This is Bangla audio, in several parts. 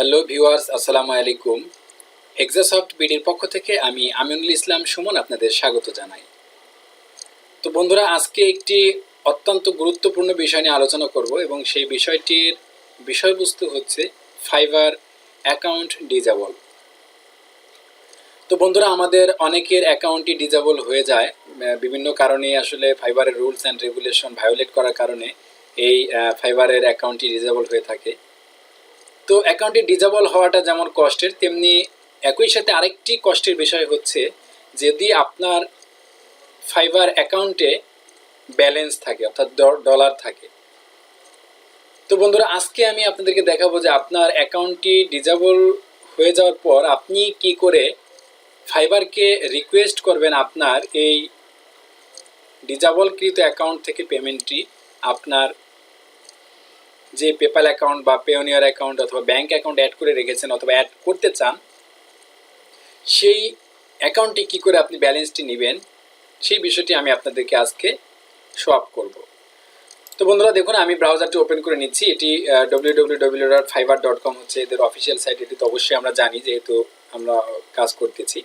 হ্যালো ভিউয়ার্স আসসালামু আলাইকুম। এক্সাসফট বিডির পক্ষ থেকে আমি আমিনুল ইসলাম সুমন আপনাদের স্বাগত জানাই। তো বন্ধুরা, আজকে একটি অত্যন্ত গুরুত্বপূর্ণ বিষয় নিয়ে আলোচনা করব এবং সেই বিষয়টির বিষয়বস্তু হচ্ছে ফাইবার অ্যাকাউন্ট ডিজাবল তো বন্ধুরা, আমাদের অনেকের অ্যাকাউন্টই ডিজাবল হয়ে যায় বিভিন্ন কারণে আসলে ফাইবারের রুলস অ্যান্ড রেগুলেশন ভায়োলেট করার কারণে এই ফাইবারের অ্যাকাউন্টটি ডিজাবল হয়ে থাকে। তো অ্যাকাউন্টে ডিজেবল হওয়াটা যেমন কষ্টের, তেমনি একই সাথে আরেকটি কষ্টের বিষয় হচ্ছে যদি আপনার ফাইবার অ্যাকাউন্টে ব্যালেন্স থাকে, অর্থাৎ ডলার থাকে। তো বন্ধুরা, আজকে আমি আপনাদেরকে দেখাবো যে আপনার অ্যাকাউন্টটি ডিজেবল হয়ে যাওয়ার পর আপনি কি করে ফাইবারকে রিকোয়েস্ট করবেন আপনার এই ডিজাবলকৃত অ্যাকাউন্ট থেকে পেমেন্টটি আপনার যে পেপাল অ্যাকাউন্ট বা পেওনিয়ার অ্যাকাউন্ট অথবা ব্যাংক অ্যাকাউন্ট অ্যাড করে রেখেছেন অথবা অ্যাড করতে চান, সেই অ্যাকাউন্টে কি করে আপনি ব্যালেন্সটি নেবেন, সেই বিষয়টি আমি আপনাদেরকে আজকে শো আপ করব। তো বন্ধুরা, দেখুন, আমি ব্রাউজারটি ওপেন করে নিচ্ছি। এটি W W W dot Fiverr dot com হচ্ছে এদের অফিসিয়াল সাইট এটি তো অবশ্যই আমরা জানি যেহেতু আমরা কাজ করতেছি।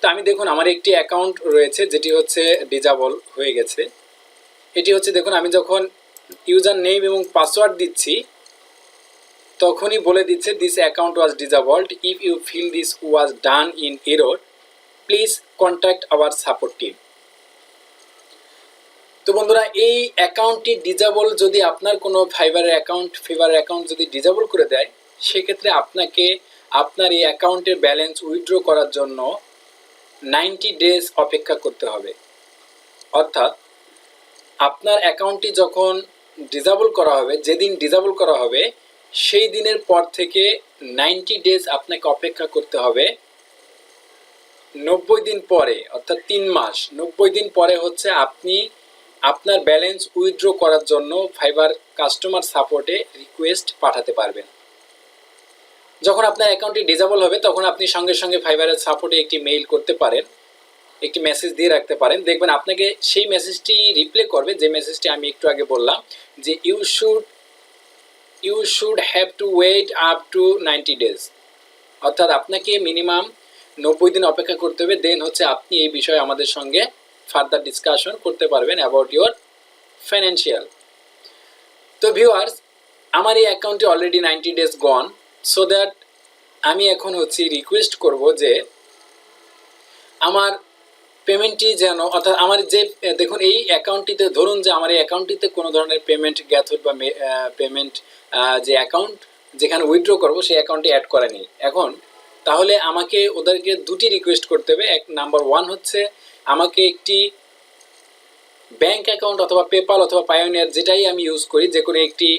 তো আমি দেখুন, আমার একটি অ্যাকাউন্ট রয়েছে, যেটি হচ্ছে ডিজাবল হয়ে গেছে। এটি হচ্ছে, দেখুন, আমি যখন ইউজার নেম এবং পাসওয়ার্ড দিচ্ছি, তখনই বলে দিচ্ছে this account was disabled if you feel this was done in error please contact our support team তো বন্ধুরা, এই অ্যাকাউন্টটি ডিজাবল যদি আপনার কোনো ফাইবারের অ্যাকাউন্ট ফিভারের অ্যাকাউন্ট যদি ডিজাবল করে দেয়, সেক্ষেত্রে আপনাকে আপনার এই অ্যাকাউন্টের ব্যালেন্স উইথড্র করার জন্য নাইনটি ডেজ অপেক্ষা করতে হবে। অর্থাৎ আপনার অ্যাকাউন্টটি যখন ডিজাবল করা হবে, যেদিন ডিজাবল করা হবে, সেই দিনের পর থেকে নাইনটি ডেজ আপনাকে অপেক্ষা করতে হবে। নব্বই দিন পরে, অর্থাৎ তিন মাস, নব্বই দিন পরে হচ্ছে আপনি আপনার ব্যালেন্স উইথড্র করার জন্য ফাইবার কাস্টমার সাপোর্টে রিকোয়েস্ট পাঠাতে পারবেন। যখন আপনার অ্যাকাউন্টটি ডিজাবল হবে, তখন আপনি সঙ্গে সঙ্গে ফাইবারের সাপোর্টে একটি মেইল করতে পারেন। একটি মেসেজ দিয়ে রাখতে পারেন। দেখবেন আপনাকে সেই মেসেজটি রিপ্লে করবে। যে মেসেজটি আমি একটু আগে বললাম যে you should you should have to wait up to ninety days অর্থাৎ আপনাকে মিনিমাম নব্বই দিন অপেক্ষা করতে হবে। দেন হচ্ছে আপনি এই বিষয়ে আমাদের সঙ্গে ফার্দার ডিসকাশন করতে পারবেন অ্যাবাউট ইউর ফাইন্যান্সিয়াল তো ভিউয়ার্স আমার এই অ্যাকাউন্টে already ninety days gone so that আমি এখন হচ্ছে রিকোয়েস্ট করব যে, আমার পেমেন্টটি যেন, অর্থাৎ আমার যে দেখুন, এই অ্যাকাউন্টটিতে ধরুন যে আমার এই অ্যাকাউন্টটিতে কোনো ধরনের পেমেন্ট গ্যাথর বা পেমেন্ট যে অ্যাকাউন্ট যেখানে উইথড্র করব, সেই অ্যাকাউন্টে অ্যাড করা নেই। এখন, তাহলে আমাকে ওদেরকে দুটি রিকোয়েস্ট করতে হবে। এক নাম্বার ওয়ান হচ্ছে, আমাকে একটি ব্যাংক অ্যাকাউন্ট অথবা পেপাল অথবা পায়োনিয়ার যেটাই আমি ইউজ করি, যে কোনো একটি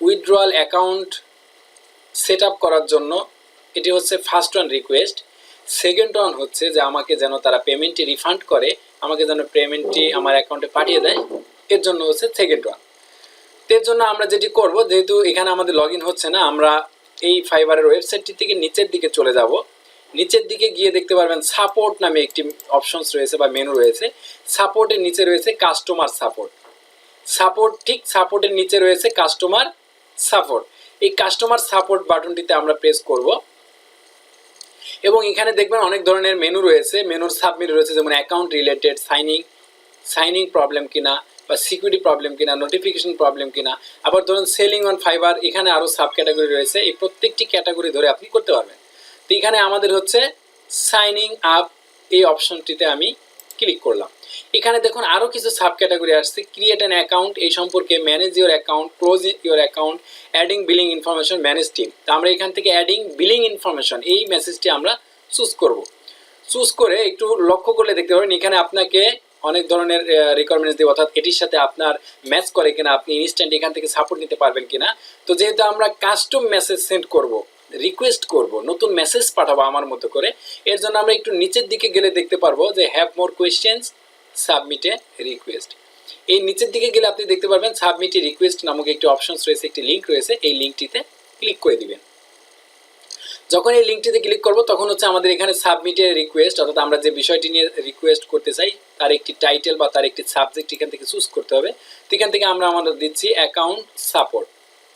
উইথড্রয়াল অ্যাকাউন্ট সেট আপ করার জন্য, এটি হচ্ছে first one request second one হচ্ছে যে আমাকে যেন তারা পেমেন্টটি রিফান্ড করে, আমাকে যেন পেমেন্টটি আমার অ্যাকাউন্টে পাঠিয়ে দেয়। এর জন্য হচ্ছে সেকেন্ড ওয়ানের জন্য আমরা যেটি করব, যেহেতু এখানে আমাদের লগ হচ্ছে না, আমরা এই ফাইবারের ওয়েবসাইটটি থেকে নিচের দিকে চলে যাব। নিচের দিকে গিয়ে দেখতে পারবেন সাপোর্ট নামে একটি অপশনস রয়েছে বা মেনু রয়েছে। সাপোর্টের নিচে রয়েছে কাস্টমার সাপোর্ট সাপোর্ট ঠিক সাপোর্টের নিচে রয়েছে কাস্টমার সাপোর্ট এই কাস্টমার সাপোর্ট বাটনটিতে আমরা প্রেস করব। এবং এখানে দেখবেন অনেক ধরনের মেনু রয়েছে। মেনুর সাবমিট রয়েছে, যেমন account related signing signing problem কিনা বা সিকিউরিটি প্রবলেম কিনা নোটিফিকেশন প্রবলেম কিনা। আবার ধরুন সেলিং অন ফাইবার এখানে আরও সাব ক্যাটাগরি রয়েছে। এই প্রত্যেকটি ক্যাটাগরি ধরে আপনি করতে পারবেন। তো এখানে আমাদের হচ্ছে সাইনিং আপ এই অপশনটিতে আমি ক্লিক করলাম। এখানে দেখুন আরও কিছু সাব ক্যাটাগরি আসছে। ক্রিয়েট অ্যান অ্যাকাউন্ট এই সম্পর্কে manage your account close your account adding billing information manage team তো আমরা এখান থেকে অ্যাডিং বিলিং ইনফরমেশন এই মেসেজটি আমরা চুজ করব। চুজ করে একটু লক্ষ্য করলে দেখতে পাবেন, এখানে আপনাকে অনেক ধরনের রিকোয়ারমেন্টস দেবে অর্থাৎ এটির সাথে আপনার ম্যাচ করে কিনা, আপনি ইনস্ট্যান্ট এখান থেকে সাপোর্ট নিতে পারবেন কিনা। তো যেহেতু আমরা কাস্টম মেসেজ সেন্ড করব রিকোয়েস্ট করব, নতুন মেসেজ পাঠাবো আমার মতো করে। এর জন্য আমরা একটু নিচের দিকে গেলে দেখতে পারব যে হ্যাভ মোর কোয়েশ্চেন্স সাবমিটে রিকোয়েস্ট এই নিচের দিকে গেলে আপনি দেখতে পারবেন সাবমিটে রিকোয়েস্ট নামক একটি অপশনস রয়েছে, একটি লিঙ্ক রয়েছে, এই লিঙ্কটিতে ক্লিক করে দিবেন। যখন এই লিঙ্কটিতে ক্লিক করব, তখন হচ্ছে আমাদের এখানে সাবমিটের রিকোয়েস্ট অর্থাৎ আমরা যে বিষয়টি নিয়ে রিকোয়েস্ট করতে চাই, তার একটি টাইটেল বা তার একটি সাবজেক্ট এখান থেকে চুজ করতে হবে। এখান থেকে আমরা আমাদের দিচ্ছি অ্যাকাউন্ট সাপোর্ট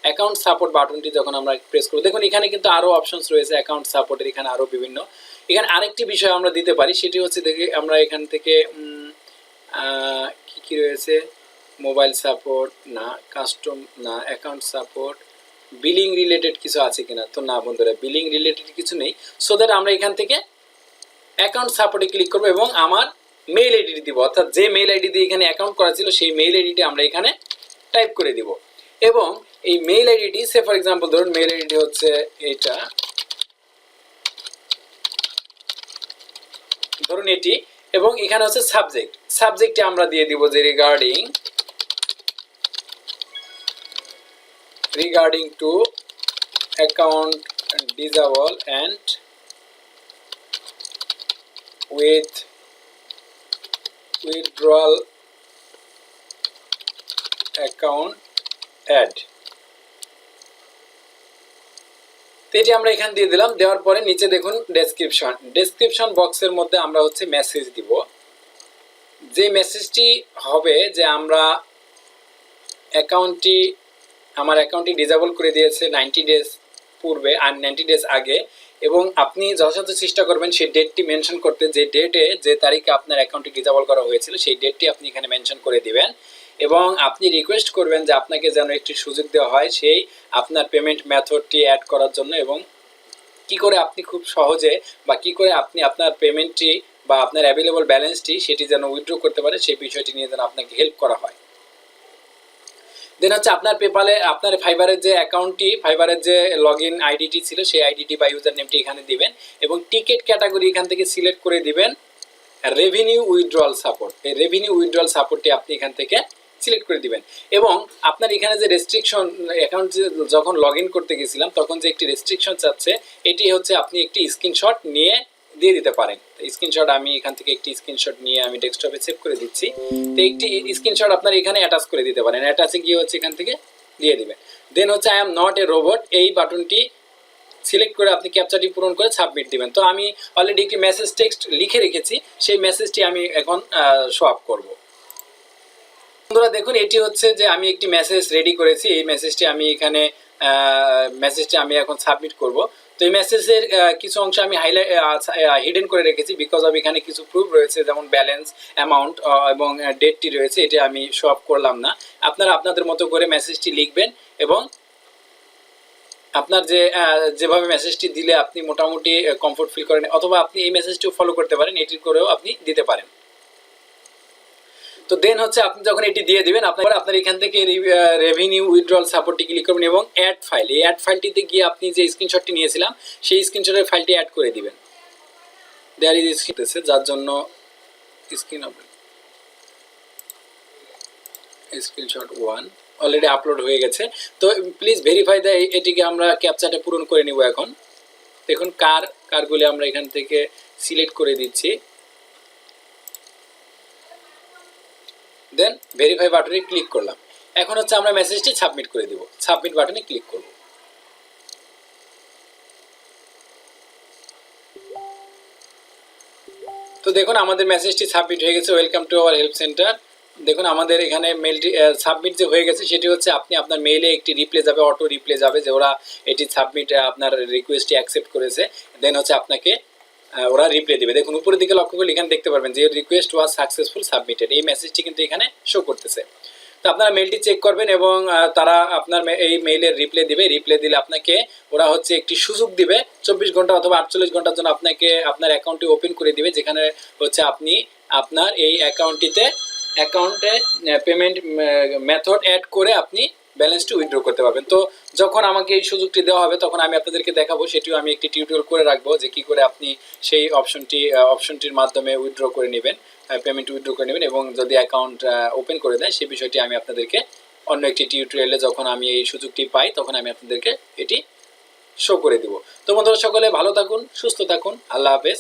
অ্যাকাউন্ট সাপোর্ট বাটনটি যখন আমরা প্রেস করব, দেখুন এখানে কিন্তু আরও অপশনস রয়েছে অ্যাকাউন্ট সাপোর্টের এখানে আরও বিভিন্ন। এখানে আরেকটি বিষয় আমরা দিতে পারি, সেটি হচ্ছে দেখে আমরা এখান থেকে কি কি রয়েছে? মোবাইল সাপোর্ট না কাস্টম না অ্যাকাউন্ট সাপোর্ট বিলিং রিলেটেড কিছু আছে কিনা? তো না বন্ধুরা বিলিং রিলেটেড কিছু নেই। সো দ্যাট আমরা এখান থেকে অ্যাকাউন্ট সাপোর্টে ক্লিক করব এবং আমার মেইল আইডি দিব। অর্থাৎ যে মেইল আইডি দিয়ে এখানে অ্যাকাউন্ট করা ছিল, সেই মেইল আইডিটি আমরা এখানে টাইপ করে দিব। এবং এই মেইল আইডিটি সে ফর এক্সাম্পল ধরুন মেইল আইডিটি হচ্ছে এটা ধরুন এটি, এবং এখানে হচ্ছে সাবজেক্ট সাবজেক্টে আমরা দিয়ে দিব যে regarding regarding to account disable and with withdrawal account add এটি আমরা এখানে দিয়ে দিলাম, দেওয়ার পরে নিচে দেখুন ডেসক্রিপশন ডেসক্রিপশন বক্সের মধ্যে আমরা হচ্ছে মেসেজ দিব। যে মেসেজটি হবে যে আমরা অ্যাকাউন্টটি আমার অ্যাকাউন্টটি ডিজেবল করে দিয়েছে নাইনটি ডেজ পূর্বে আর নাইনটি ডেজ আগে এবং আপনি যথাযথ চেষ্টা করবেন সেই ডেটটি মেনশন করতে। যে ডেটে যে তারিখে আপনার অ্যাকাউন্টটি ডিজেবল করা হয়েছিল, সেই ডেটটি আপনি এখানে মেনশন করে দিবেন। এবং আপনি রিকোয়েস্ট করবেন যে আপনাকে যেন একটি সুযোগ দেওয়া হয় সেই আপনার পেমেন্ট মেথডটি অ্যাড করার জন্য এবং কি করে আপনি খুব সহজে বা কি করে আপনি আপনার পেমেন্টটি বা আপনার অ্যাভেলেবল ব্যালেন্সটি সেটি যেন উইথড্র করতে পারে সেই বিষয়টি নিয়ে যেন আপনাকে হেল্প করা হয়। দেন হচ্ছে আপনার পেপালে আপনার ফাইবারের যে অ্যাকাউন্টটি ফাইবারের যে লগ ইন আইডিটি ছিল সেই আইডিটি বা ইউজার নেমটি এখানে দিবেন এবং টিকিট ক্যাটাগরি এখান থেকে সিলেক্ট করে দিবেন রেভিনিউ উইথড্রয়াল সাপোর্ট এই রেভিনিউ উইথড্রয়াল সাপোর্টটি আপনি এখান থেকে সিলেক্ট করে দিবেন। এবং আপনার এখানে যে রেস্ট্রিকশন অ্যাকাউন্ট যখন লগ করতে গেছিলাম, তখন যে একটি রেস্ট্রিকশন চাচ্ছে এটি হচ্ছে আপনি একটি স্ক্রিনশট নিয়ে দিয়ে দিতে পারেন। স্ক্রিনশট আমি এখান থেকে একটি স্ক্রিনশট নিয়ে আমি ডেস্কটপে সেভ করে দিচ্ছি। তো একটি স্ক্রিনশট আপনার এখানে অ্যাটাচ করে দিতে পারেন। অ্যাটাচে গিয়ে হচ্ছে এখান থেকে দিয়ে দিবেন। দেন হচ্ছে I am not a robot এই বাটনটি সিলেক্ট করে আপনি ক্যাপচারটি পূরণ করে সাবমিট দিবেন। তো আমি অলরেডি একটি মেসেজ টেক্সট লিখে রেখেছি। সেই মেসেজটি আমি এখন শো আপ করব। বন্ধুরা, দেখুন, এটি হচ্ছে যে আমি একটি মেসেজ রেডি করেছি। এই মেসেজটি আমি এখানে মেসেজটি আমি এখন সাবমিট করব। তো এই মেসেজের কিছু অংশ আমি হাইলাইট হিডেন করে রেখেছি বিকজ অফ এখানে কিছু প্রুফ রয়েছে, যেমন ব্যালেন্স অ্যামাউন্ট এবং ডেটটি রয়েছে, এটি আমি শো আপ করলাম না। আপনারা আপনাদের মতো করে মেসেজটি লিখবেন এবং আপনার যে যেভাবে মেসেজটি দিলে আপনি মোটামুটি কমফোর্ট ফিল করেন, অথবা আপনি এই মেসেজটিও ফলো করতে পারেন এটি করেও আপনি দিতে পারেন। তো দেন হচ্ছে আপনি যখন এটি দিয়ে দিবেন, আপনার আপনার এখান থেকে রেভিনিউ উইথড্রল সাপোর্টটি ক্লিক করবেন এবং অ্যাড ফাইল এই অ্যাড ফাইলটিতে গিয়ে আপনি যে স্ক্রিনশটটি নিয়েছিলাম, সেই স্ক্রিনশটের ফাইলটি অ্যাড করে দিবেন। দেয়ার ইজ স্ক্রিন যার জন্য screen screenshot one already upload হয়ে গেছে। তো প্লিজ ভেরিফাই দ্য এটিকে আমরা ক্যাপচারটা পূরণ করে নিব এখন। দেখুন, কার, কারগুলি আমরা এখান থেকে সিলেক্ট করে দিচ্ছি। দেন ভেরিফাই বাটনে ক্লিক করলাম। এখন হচ্ছে আমরা মেসেজটি সাবমিট করে দিব। সাবমিট বাটনে ক্লিক করব। তো দেখুন, আমাদের মেসেজটি সাবমিট হয়ে গেছে। Welcome to our help center দেখুন, আমাদের এখানে মেলটি সাবমিট যে হয়ে গেছে, সেটি হচ্ছে আপনি আপনার মেইলে একটি রিপ্লে যাবে অটো রিপ্লে যাবে, যে ওরা এটি সাবমিট আপনার রিকোয়েস্টটি অ্যাকসেপ্ট করেছে। দেন হচ্ছে আপনাকে ওরা রিপ্লে দেবে। দেখুন, উপরের দিকে লক্ষ্য করলে এখানে দেখতে পারবেন যে রিকোয়েস্ট ওয়াজ সাকসেসফুল সাবমিটেড এই মেসেজটি কিন্তু এখানে শো করতেছে। তো আপনারা মেলটি চেক করবেন এবং তারা আপনার এই মেইলের রিপ্লে দিবে। রিপ্লে দিলে আপনাকে ওরা হচ্ছে একটি সুযোগ দিবে। চব্বিশ ঘণ্টা অথবা আটচল্লিশ ঘণ্টার জন্য আপনাকে আপনার অ্যাকাউন্টটি ওপেন করে দিবে, যেখানে হচ্ছে আপনি আপনার এই অ্যাকাউন্টটিতে অ্যাকাউন্টে পেমেন্ট মেথড অ্যাড করে আপনি ব্যালেন্সটি উইথড্র করতে পারবেন। তো যখন আমাকে এই সুযোগটি দেওয়া হবে, তখন আমি আপনাদেরকে দেখাবো, সেটিও আমি একটি টিউটোরিয়াল করে রাখব যে কী করে আপনি সেই অপশনটি অপশনটির মাধ্যমে উইথড্র করে নেবেন পেমেন্ট উইথড্র করে নেবেন এবং যদি অ্যাকাউন্ট ওপেন করে দেয় সেই বিষয়টি আমি আপনাদেরকে অন্য একটি টিউটোরিয়ালে যখন আমি এই সুযোগটি পাই, তখন আমি আপনাদেরকে এটি শো করে দিব। তো বন্ধুরা সকলে ভালো থাকুন, সুস্থ থাকুন, আল্লাহ হাফেজ।